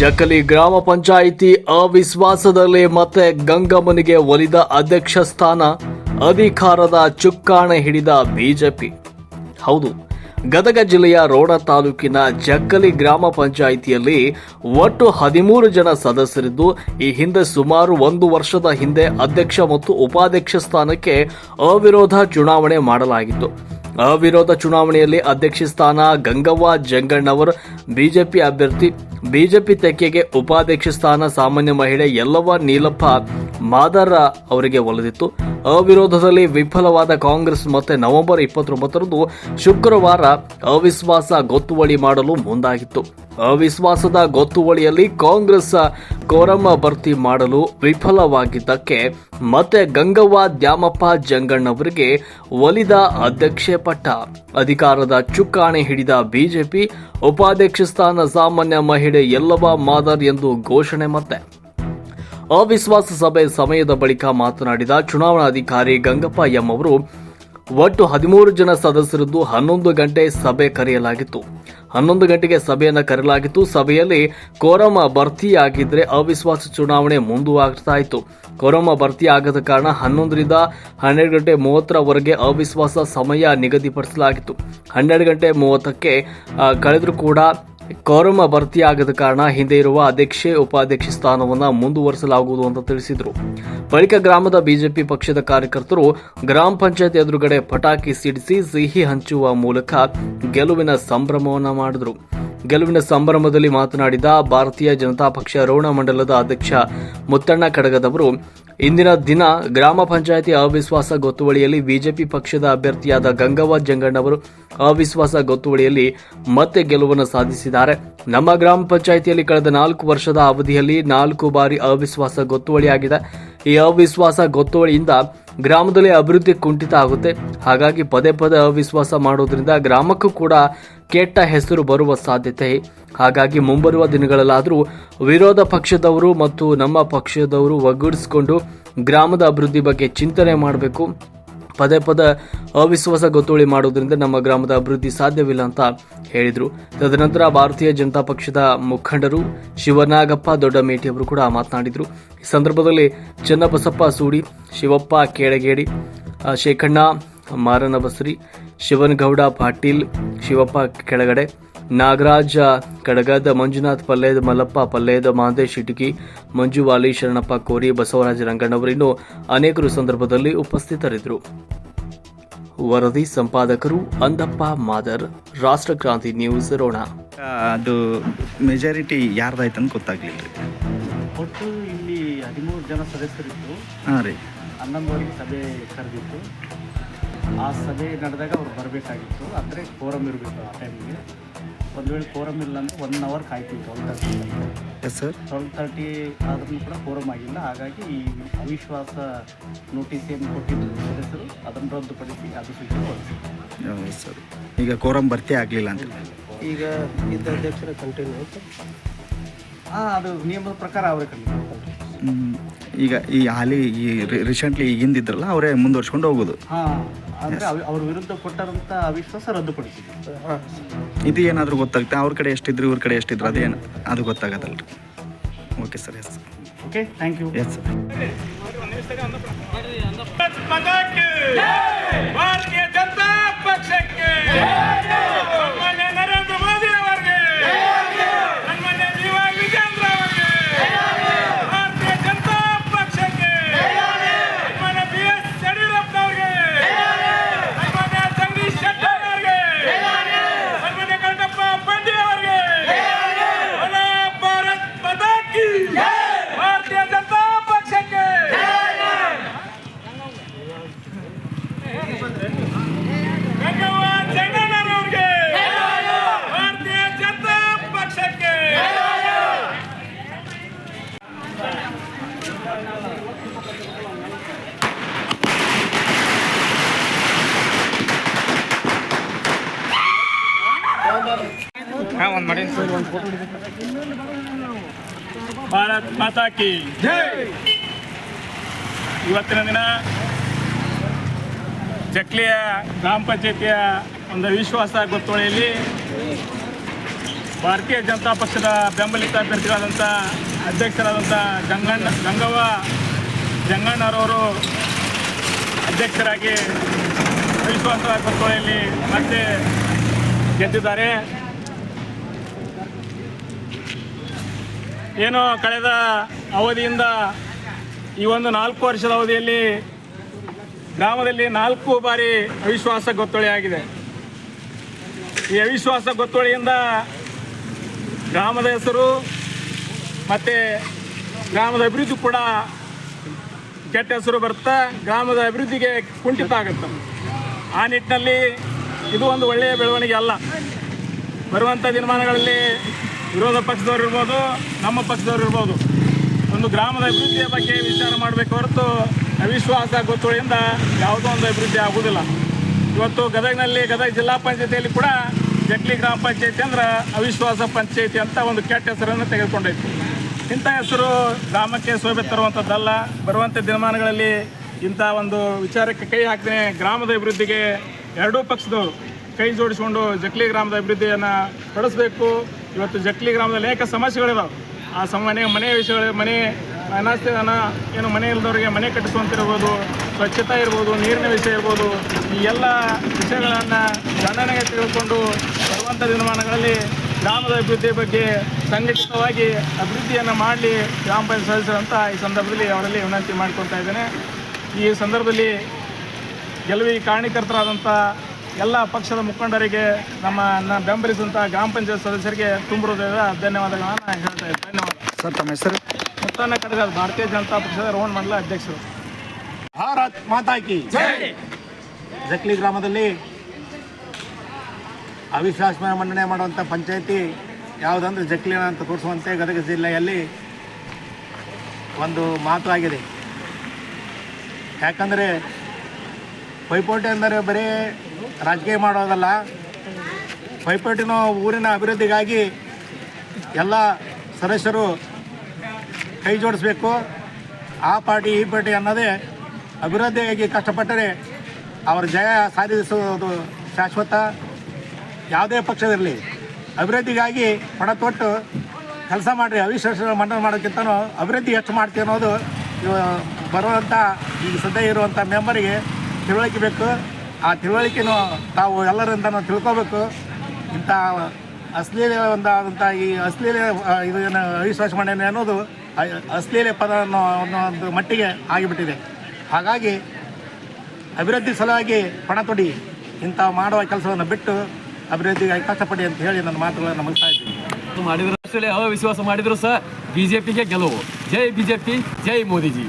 ಜಕಲಿ ಗ್ರಾಮ ಪಂಚಾಯಿತಿ ಅವಿಶ್ವಾಸದಲ್ಲಿ ಮತ್ತೆ ಗಂಗಮ್ಮನಿಗೆ ಒಲಿದ ಅಧ್ಯಕ್ಷ ಸ್ಥಾನ, ಅಧಿಕಾರದ ಚುಕ್ಕಾಣೆ ಹಿಡಿದ ಬಿಜೆಪಿ. ಹೌದು, ಗದಗ ಜಿಲ್ಲೆಯ ರೋಣ ತಾಲೂಕಿನ ಜಕ್ಕಲಿ ಗ್ರಾಮ ಪಂಚಾಯಿತಿಯಲ್ಲಿ ಒಟ್ಟು ಹದಿಮೂರು ಜನ ಸದಸ್ಯರಿದ್ದು, ಈ ಹಿಂದೆ ಸುಮಾರು ಒಂದು ವರ್ಷದ ಹಿಂದೆ ಅಧ್ಯಕ್ಷ ಮತ್ತು ಉಪಾಧ್ಯಕ್ಷ ಸ್ಥಾನಕ್ಕೆ ಅವಿರೋಧ ಚುನಾವಣೆ ಮಾಡಲಾಗಿತ್ತು. ಅವಿರೋಧ ಚುನಾವಣೆಯಲ್ಲಿ ಅಧ್ಯಕ್ಷ ಸ್ಥಾನ ಗಂಗವ್ವ ಜಂಗಣ್ಣವರ್ ಬಿಜೆಪಿ ಅಭ್ಯರ್ಥಿ, ಬಿಜೆಪಿ ತೆಕ್ಕೆಗೆ ಉಪಾಧ್ಯಕ್ಷ ಸ್ಥಾನ ಸಾಮಾನ್ಯ ಮಹಿಳೆ ಯಲ್ಲವ್ವ ನೀಲಪ್ಪ ಮಾದರ ಅವರಿಗೆ ಒಲಿದಿತ್ತು. ಅವಿರೋಧದಲ್ಲಿ ವಿಫಲವಾದ ಕಾಂಗ್ರೆಸ್ ಮತ್ತೆ ನವೆಂಬರ್ ಇಪ್ಪತ್ತೊಂಬತ್ತರಂದು ಶುಕ್ರವಾರ ಅವಿಶ್ವಾಸ ಗೊತ್ತುವಳಿ ಮಾಡಲು ಮುಂದಾಗಿತ್ತು. ಅವಿಶ್ವಾಸದ ಗೊತ್ತುವಳಿಯಲ್ಲಿ ಕಾಂಗ್ರೆಸ್ ಕೋರಮ ಭರ್ತಿ ಮಾಡಲು ವಿಫಲವಾಗಿದ್ದಕ್ಕೆ ಮತ್ತೆ ಗಂಗವ್ವ ದ್ಯಾಮಪ್ಪ ಜಂಗಣ್ಣವರಿಗೆ ಒಲಿದ ಅಧ್ಯಕ್ಷೆ ಪಟ್ಟ. ಅಧಿಕಾರದ ಚುಕ್ಕಾಣಿ ಹಿಡಿದ ಬಿಜೆಪಿ, ಉಪಾಧ್ಯಕ್ಷ ಸ್ಥಾನ ಸಾಮಾನ್ಯ ಮಹಿಳೆ ಎಲ್ಲವ ಮಾದರ್ ಎಂದು ಘೋಷಣೆ ಮತ್ತೆ. ಅವಿಶ್ವಾಸ ಸಭೆ ಸಮಯದ ಬಳಿಕ ಮಾತನಾಡಿದ ಚುನಾವಣಾಧಿಕಾರಿ ಗಂಗಪ್ಪ ಎಂ ಅವರು, ಒಟ್ಟು ಹದಿಮೂರು ಜನ ಸದಸ್ಯರದ್ದು ಹನ್ನೊಂದು ಗಂಟೆ ಸಭೆ ಕರೆಯಲಾಗಿತ್ತು. ಹನ್ನೊಂದು ಗಂಟೆಗೆ ಸಭೆಯನ್ನು ಕರೆಯಲಾಗಿತ್ತು. ಸಭೆಯಲ್ಲಿ ಕೋರಮ ಭರ್ತಿಯಾಗಿದ್ರೆ ಅವಿಶ್ವಾಸ ಚುನಾವಣೆ ಮುಂದುವರಿತಾ ಇತ್ತು ಕೋರಮ ಭರ್ತಿ ಆಗದ ಕಾರಣ ಹನ್ನೊಂದರಿಂದ ಹನ್ನೆರಡು ಗಂಟೆ ಮೂವತ್ತರವರೆಗೆ ಅವಿಶ್ವಾಸ ಸಮಯ ನಿಗದಿಪಡಿಸಲಾಗಿತ್ತು. ಹನ್ನೆರಡು ಗಂಟೆ ಮೂವತ್ತಕ್ಕೆ ಕಳೆದರೂ ಕೂಡ ಕೋರಮ ಭರ್ತಿಯಾಗದ ಕಾರಣ ಹಿಂದೆ ಇರುವ ಅಧ್ಯಕ್ಷೆ, ಉಪಾಧ್ಯಕ್ಷ ಸ್ಥಾನವನ್ನು ಮುಂದುವರಿಸಲಾಗುವುದು ಅಂತ ತಿಳಿಸಿದರು. ಬಳಿಕ ಗ್ರಾಮದ ಬಿಜೆಪಿ ಪಕ್ಷದ ಕಾರ್ಯಕರ್ತರು ಗ್ರಾಮ ಪಂಚಾಯತ್ ಎದುರುಗಡೆ ಪಟಾಕಿ ಸಿಡಿಸಿ ಸಿಹಿ ಹಂಚುವ ಮೂಲಕ ಗೆಲುವಿನ ಸಂಭ್ರಮವನ್ನ ಮಾಡಿದರು. ಗೆಲುವಿನ ಸಂಭ್ರಮದಲ್ಲಿ ಮಾತನಾಡಿದ ಭಾರತೀಯ ಜನತಾ ಪಕ್ಷ ರೋಣ ಮಂಡಲದ ಅಧ್ಯಕ್ಷ ಮುತ್ತಣ್ಣ ಕಡಗದವರು, ಇಂದಿನ ದಿನ ಗ್ರಾಮ ಪಂಚಾಯಿತಿ ಅವಿಶ್ವಾಸ ಗೊತ್ತುವಳಿಯಲ್ಲಿ ಬಿಜೆಪಿ ಪಕ್ಷದ ಅಭ್ಯರ್ಥಿಯಾದ ಗಂಗವ್ವ ಜಂಗಣ್ಣವರು ಅವಿಶ್ವಾಸ ಗೊತ್ತುವಳಿಯಲ್ಲಿ ಮತ್ತೆ ಗೆಲುವನ್ನು ಸಾಧಿಸಿದ್ದಾರೆ. ನಮ್ಮ ಗ್ರಾಮ ಪಂಚಾಯಿತಿಯಲ್ಲಿ ಕಳೆದ ನಾಲ್ಕು ವರ್ಷದ ಅವಧಿಯಲ್ಲಿ ನಾಲ್ಕು ಬಾರಿ ಅವಿಶ್ವಾಸ ಗೊತ್ತುವಳಿಯಾಗಿದೆ. ಈ ಅವಿಶ್ವಾಸ ಗೊತ್ತುವಳಿಯಿಂದ ಗ್ರಾಮದಲ್ಲಿ ಅಭಿವೃದ್ಧಿ ಕುಂಠಿತ ಆಗುತ್ತೆ. ಹಾಗಾಗಿ ಪದೇ ಪದೇ ಅವಿಶ್ವಾಸ ಮಾಡೋದ್ರಿಂದ ಗ್ರಾಮಕ್ಕೂ ಕೂಡ ಕೆಟ್ಟ ಹೆಸರು ಬರುವ ಸಾಧ್ಯತೆ. ಹಾಗಾಗಿ ಮುಂಬರುವ ದಿನಗಳಲ್ಲಾದರೂ ವಿರೋಧ ಪಕ್ಷದವರು ಮತ್ತು ನಮ್ಮ ಪಕ್ಷದವರು ಒಗ್ಗೂಡಿಸಿಕೊಂಡು ಗ್ರಾಮದ ಅಭಿವೃದ್ಧಿ ಬಗ್ಗೆ ಚಿಂತನೆ ಮಾಡಬೇಕು. ಪದೇ ಪದೇ ಅವಿಶ್ವಾಸ ಗೊತ್ತುವಳಿ ಮಾಡುವುದರಿಂದ ನಮ್ಮ ಗ್ರಾಮದ ಅಭಿವೃದ್ಧಿ ಸಾಧ್ಯವಿಲ್ಲ ಅಂತ ಹೇಳಿದರು. ತದನಂತರ ಭಾರತೀಯ ಜನತಾ ಪಕ್ಷದ ಮುಖಂಡರು ಶಿವನಾಗಪ್ಪ ದೊಡ್ಡಮೇಟಿ ಅವರು ಕೂಡ ಮಾತನಾಡಿದರು. ಈ ಸಂದರ್ಭದಲ್ಲಿ ಚನ್ನಬಸಪ್ಪ ಸೂಡಿ, ಶಿವಪ್ಪ ಕೇಳಗೇಡಿ ಶೇಖಣ್ಣ ಮಾರನಬಸ್ರಿ, ಶಿವನಗೌಡ ಪಾಟೀಲ್, ಶಿವಪ್ಪ ಕೆಳಗಡೆ ನಾಗರಾಜ ಕಡಗದ ಮಂಜುನಾಥ್ ಪಲ್ಲೇದ ಮಲ್ಲಪ್ಪ ಪಲ್ಲೇದ ಮಹಂತೇಶ್ ಇಟಕಿ ಮಂಜುವಾಲಿ ಶರಣಪ್ಪ ಕೋರಿ ಬಸವರಾಜ ರಂಗಣ್ಣವರಿನ್ನು ಅನೇಕರು ಸಂದರ್ಭದಲ್ಲಿ ಉಪಸ್ಥಿತರಿದ್ದರು. ವರದಿ ಸಂಪಾದಕರು ಅಂದಪ್ಪ ಮಾದರ್ ರಾಷ್ಟ್ರಕ್ರಾಂತಿ ನ್ಯೂಸ್ ರೋಣ. ಅದು ಮೆಜಾರಿಟಿ ಯಾರ್ದಾಯ್ತು ಅಂತ ಗೊತ್ತಾಗ್ಲಿಲ್ಲ ಒಟ್ಟು ಇಲ್ಲಿ ಹದಿಮೂರು ಜನ ಸದಸ್ಯರಿದ್ದು ಹಾಂ ರೀ. ಹನ್ನೊಂದುವರೆಗೆ ಸಭೆ ಕರೆದಿತ್ತು. ಆ ಸಭೆ ನಡೆದಾಗ ಅವ್ರು ಬರಬೇಕಾಗಿತ್ತು. ಅಂದರೆ ಫೋರಮ್ ಇರಬೇಕು ಆ ಟೈಮಿಗೆ ಒಂದು ವೇಳೆ ಫೋರಮ್ ಇಲ್ಲ ಅಂದರೆ one hour ಕಾಯ್ತೀವಿ twelve thirty yes sir twelve thirty ಆದ್ರೂ ಕೂಡ ಫೋರಮ್ ಆಗಿಲ್ಲ. ಹಾಗಾಗಿ ಈ ಅವಿಶ್ವಾಸ ನೋಟಿಸ್ ಏನು ಕೊಟ್ಟಿದ್ದು ಸದಸ್ಯರು ಅದನ್ನು ರದ್ದುಪಡಿಸಿ ಅದು ಸ್ವೀಕರಿಸಿ ಎಸ್ ಸರ್ ಈಗ ಕೋರಮ್ ಭರ್ತಿ ಆಗಲಿಲ್ಲ ಅಂತ. ಈಗ ಇದ್ದ ಅಧ್ಯಕ್ಷರ ಕಂಟಿನ್ಯೂ ಹಾಂ ಅದು ನಿಯಮದ ಪ್ರಕಾರ ಅವರೇ ಕಂಟಿನ್ಯೂ ಈಗ ಈ ಹಾಲಿ ಈ ರೀಸೆಂಟ್ಲಿ ಈಗಿಂದಿದ್ರಲ್ಲ ಅವರೇ ಮುಂದುವರ್ಸ್ಕೊಂಡು ಹೋಗೋದು. ಹಾಂ. ಅಂದರೆ ಅವ್ರ ವಿರುದ್ಧ ಕೊಟ್ಟಂತ ಅವಿಶ್ವಾಸ ರದ್ದುಪಡಿಸಿದ್ರು. ಇದು ಏನಾದರೂ ಗೊತ್ತಾಗುತ್ತೆ? ಅವ್ರ ಕಡೆ ಎಷ್ಟಿದ್ರು ಇವ್ರ ಕಡೆ ಎಷ್ಟಿದ್ರು ಅದೇನು ಅದು ಗೊತ್ತಾಗತ್ತಲ್ಲ ರೀ okay sir yes okay thank you yes sir ಪದಕ್ಕೆ ಭಾರತೀಯ ಜನತಾ ಪಕ್ಷಕ್ಕೆ ಸನ್ಮಾನ್ಯ ನರೇಂದ್ರ ಮೋದಿ ಅವರಿಗೆ ಸನ್ಮಾನ್ಯ ಜೀವ ವಿಜೇಂದ್ರ ಅವರಿಗೆ ಭಾರತೀಯ ಜನತಾ ಪಕ್ಷಕ್ಕೆ ಸನ್ಮಾನ್ಯ ಬಿ ಎಸ್ ಯಡಿಯೂರಪ್ಪ ಅವರಿಗೆ ಸನ್ಮಾನ್ಯ ಜಗದೀಶ್ ಶೆಟ್ಟರ್ ಅವರಿಗೆ ಸನ್ಮಾನ್ಯ ಕಣ್ಣಪ್ಪ ಬಂಡಿ ಅವರಿಗೆ ಬಲ ಭಾರತ್ ಪದಕ್ಕೆ ಭಾರತೀಯ ಜನತಾ ಪಕ್ಷಕ್ಕೆ ಗಂಗವ್ವ ಜಂಗಣ್ಣನವ್ರಿಗೆ ಭಾರತೀಯ ಜನತಾ ಪಕ್ಷಕ್ಕೆ ಭಾರತ್ ಮಾತಾ ಕಿ ಇವತ್ತಿನ ದಿನ ಜಕ್ಲಿಯ ಗ್ರಾಮ ಪಂಚಾಯತಿಯ ಒಂದು ವಿಶ್ವಾಸ ಗೊತ್ತುವಳಿಯಲ್ಲಿ ಭಾರತೀಯ ಜನತಾ ಪಕ್ಷದ ಬೆಂಬಲಿತ ಅಭ್ಯರ್ಥಿಗಳಾದಂಥ ಅಧ್ಯಕ್ಷರಾದಂಥ ಗಂಗಣ್ಣ, ಗಂಗವ್ವ ಜಂಗಣ್ಣರವರು ಅಧ್ಯಕ್ಷರಾಗಿ ವಿಶ್ವಾಸ ಗೊತ್ತುವಳಿಯಲ್ಲಿ ಮತ್ತೆ ಗೆದ್ದಿದ್ದಾರೆ. ಏನು ಕಳೆದ ಅವಧಿಯಿಂದ ಈ ಒಂದು ನಾಲ್ಕು ವರ್ಷದ ಅವಧಿಯಲ್ಲಿ ಗ್ರಾಮದಲ್ಲಿ ನಾಲ್ಕು ಬಾರಿ ಅವಿಶ್ವಾಸ ಗೊತ್ತೊಳೆ ಆಗಿದೆ. ಈ ಅವಿಶ್ವಾಸ ಗೊತ್ತೊಳೆಯಿಂದ ಗ್ರಾಮದ ಹೆಸರು ಮತ್ತು ಗ್ರಾಮದ ಅಭಿವೃದ್ಧಿ ಕೂಡ ಕೆಟ್ಟ ಹೆಸರು ಬರುತ್ತೆ. ಗ್ರಾಮದ ಅಭಿವೃದ್ಧಿಗೆ ಕುಂಠಿತ ಆಗುತ್ತೆ. ಆ ನಿಟ್ಟಿನಲ್ಲಿ ಇದು ಒಂದು ಒಳ್ಳೆಯ ಬೆಳವಣಿಗೆ ಅಲ್ಲ. ಬರುವಂಥ ದಿನಮಾನಗಳಲ್ಲಿ ವಿರೋಧ ಪಕ್ಷದವ್ರು ಇರ್ಬೋದು, ನಮ್ಮ ಪಕ್ಷದವ್ರು ಇರ್ಬೋದು, ಒಂದು ಗ್ರಾಮದ ಅಭಿವೃದ್ಧಿಯ ಬಗ್ಗೆ ವಿಚಾರ ಮಾಡಬೇಕು ಹೊರತು ಅವಿಶ್ವಾಸ ಗೊತ್ತುಳಿಯಿಂದ ಯಾವುದೋ ಒಂದು ಅಭಿವೃದ್ಧಿ ಆಗುವುದಿಲ್ಲ. ಇವತ್ತು ಗದಗಿನಲ್ಲಿ ಗದಗ ಜಿಲ್ಲಾ ಪಂಚಾಯತಿಯಲ್ಲಿ ಕೂಡ ಜಕ್ಲಿ ಗ್ರಾಮ ಪಂಚಾಯತಿ ಅಂದ್ರೆ ಅವಿಶ್ವಾಸ ಪಂಚಾಯತಿ ಅಂತ ಒಂದು ಕೆಟ್ಟ ಹೆಸರನ್ನು ತೆಗೆದುಕೊಂಡೈತಿ. ಇಂಥ ಹೆಸರು ಗ್ರಾಮಕ್ಕೆ ಶೋಭೆ ತರುವಂಥದ್ದಲ್ಲ. ಬರುವಂಥ ದಿನಮಾನಗಳಲ್ಲಿ ಇಂಥ ಒಂದು ವಿಚಾರಕ್ಕೆ ಕೈ ಹಾಕ್ತೇನೆ ಗ್ರಾಮದ ಅಭಿವೃದ್ಧಿಗೆ ಎರಡೂ ಪಕ್ಷದವರು ಕೈ ಜೋಡಿಸಿಕೊಂಡು ಜಕ್ಲಿ ಗ್ರಾಮದ ಅಭಿವೃದ್ಧಿಯನ್ನು ಪಡಿಸಬೇಕು ಇವತ್ತು ಜಕ್ಲಿ ಗ್ರಾಮದಲ್ಲಿ ಅನೇಕ ಸಮಸ್ಯೆಗಳಿದಾವೆ. ಆ ಸಮ, ಮನೆ ಮನೆ ವಿಷಯಗಳು, ಮನೆ ಅನಾಸ್ತಿದಾನ ಏನು ಮನೆ ಇಲ್ಲದವ್ರಿಗೆ ಮನೆ ಕಟ್ಟಿಸುವಂತಿರ್ಬೋದು, ಸ್ವಚ್ಛತಾ ಇರ್ಬೋದು, ನೀರಿನ ವಿಷಯ ಇರ್ಬೋದು, ಈ ಎಲ್ಲ ವಿಷಯಗಳನ್ನು ಗಣನೆಗೆ ತೆಗೆದುಕೊಂಡು ಬರುವಂಥ ದಿನಮಾನಗಳಲ್ಲಿ ಗ್ರಾಮದ ಅಭಿವೃದ್ಧಿ ಬಗ್ಗೆ ಸಂಘಟಿತವಾಗಿ ಅಭಿವೃದ್ಧಿಯನ್ನು ಮಾಡಲಿ ಗ್ರಾಮ ಪಂಚಾಯತ್ ಸದಸ್ಯರಂತ ಈ ಸಂದರ್ಭದಲ್ಲಿ ಅವರಲ್ಲಿ ವಿನಂತಿ ಮಾಡಿಕೊಳ್ತಾ ಇದ್ದೇನೆ. ಈ ಸಂದರ್ಭದಲ್ಲಿ ಗೆಲುವಿಗೆ ಕಾರಣೀಕರ್ತರಾದಂಥ ಎಲ್ಲ ಪಕ್ಷದ ಮುಖಂಡರಿಗೆ ನಮ್ಮ ಬೆಂಬಲಿಸಿದಂತ ಬೆಂಬಲಿಸಿದಂಥ ಗ್ರಾಮ ಪಂಚಾಯತ್ ಸದಸ್ಯರಿಗೆ ತುಂಬ ಹೃದಯದ ಧನ್ಯವಾದಗಳನ್ನು ಹೇಳ್ತಾ ಇದ್ದೀನಿ. ಧನ್ಯವಾದ. ಸರ್ ತಮ್ಮ ಹೆಸರು? ಕಡಗ ಭಾರತೀಯ ಜನತಾ ಪಕ್ಷದ ರೋಹನ್ ಮಂಡಲ ಅಧ್ಯಕ್ಷರು. ಭಾರತ್ ಮಾತಾಕಿ ಜಕ್ಲಿ ಗ್ರಾಮದಲ್ಲಿ ಅವಿಶ್ವಾಸ ಮಂಡನೆ ಮಾಡುವಂಥ ಪಂಚಾಯತಿ ಯಾವುದಂದ್ರೆ ಜಕ್ಲಿನ ಅಂತ ತೋರಿಸುವಂತೆ ಗದಗ ಜಿಲ್ಲೆಯಲ್ಲಿ ಒಂದು ಮಾತು ಆಗಿದೆ. ಯಾಕಂದರೆ ಪೈಪೋಟಿ ಅಂದರೆ ಬರೀ ರಾಜಕೀಯ ಮಾಡೋದಲ್ಲ. ಪೈಪೋಟಿನ ಊರಿನ ಅಭಿವೃದ್ಧಿಗಾಗಿ ಎಲ್ಲ ಸದಸ್ಯರು ಕೈ ಜೋಡಿಸ್ಬೇಕು. ಆ ಪಾರ್ಟಿ, ಈ ಪಾರ್ಟಿ ಅನ್ನೋದೇ ಅಭಿವೃದ್ಧಿಗಾಗಿ ಕಷ್ಟಪಟ್ಟರೆ ಅವರ ಜಯ ಸಾಧಿಸುವುದು ಶಾಶ್ವತ. ಯಾವುದೇ ಪಕ್ಷದಲ್ಲಿ ಅಭಿವೃದ್ಧಿಗಾಗಿ ಪಣ ತೊಟ್ಟು ಕೆಲಸ ಮಾಡಿರಿ ಅವಿಶ್ವಾಸ ಮಂಡನೆ ಮಾಡೋಕ್ಕಿಂತನೂ ಅಭಿವೃದ್ಧಿ ಹೆಚ್ಚು ಮಾಡ್ತೀವಿ ಅನ್ನೋದು ಬರುವಂಥ ಈಗ ಸದ್ಯ ಇರುವಂಥ ಮೆಂಬರಿಗೆ ತಿಳುವಳಿಕೆ ಬೇಕು. ಆ ತಿಳುವಳಿಕೆನೂ ತಾವು ಎಲ್ಲರಿಂದ ತಿಳ್ಕೊಬೇಕು. ಇಂಥ ಅಶ್ಲೀಲ ಒಂದಾದಂಥ ಈ ಅಶ್ಲೀಲ ಇದು ಏನು ಅವಿಶ್ವಾಸ ಮಂಡನೆ ಅನ್ನೋದು ಅಶ್ಲೀಲ ಪದ ಅನ್ನೋ ಅನ್ನೋ ಒಂದು ಮಟ್ಟಿಗೆ ಆಗಿಬಿಟ್ಟಿದೆ. ಹಾಗಾಗಿ ಅಭಿವೃದ್ಧಿ ಸಲುವಾಗಿ ಪಣ ತೊಡಿ. ಇಂಥ ಮಾಡುವ ಕೆಲಸವನ್ನು ಬಿಟ್ಟು ಅಭಿವೃದ್ಧಿಗಾಗಿ ಕಷ್ಟಪಡಿ ಅಂತ ಹೇಳಿ ನನ್ನ ಮಾತುಗಳನ್ನು ಮುಗಿಸ್ತಾ ಇದ್ದೀನಿ. ಮಾಡಿದ್ರು ಅವಿಶ್ವಾಸ ಮಾಡಿದ್ರು ಸಹ. ಬಿಜೆಪಿಗೆ ಗೆಲುವು. ಜೈ ಬಿಜೆಪಿ, ಜೈ ಮೋದಿಜಿ.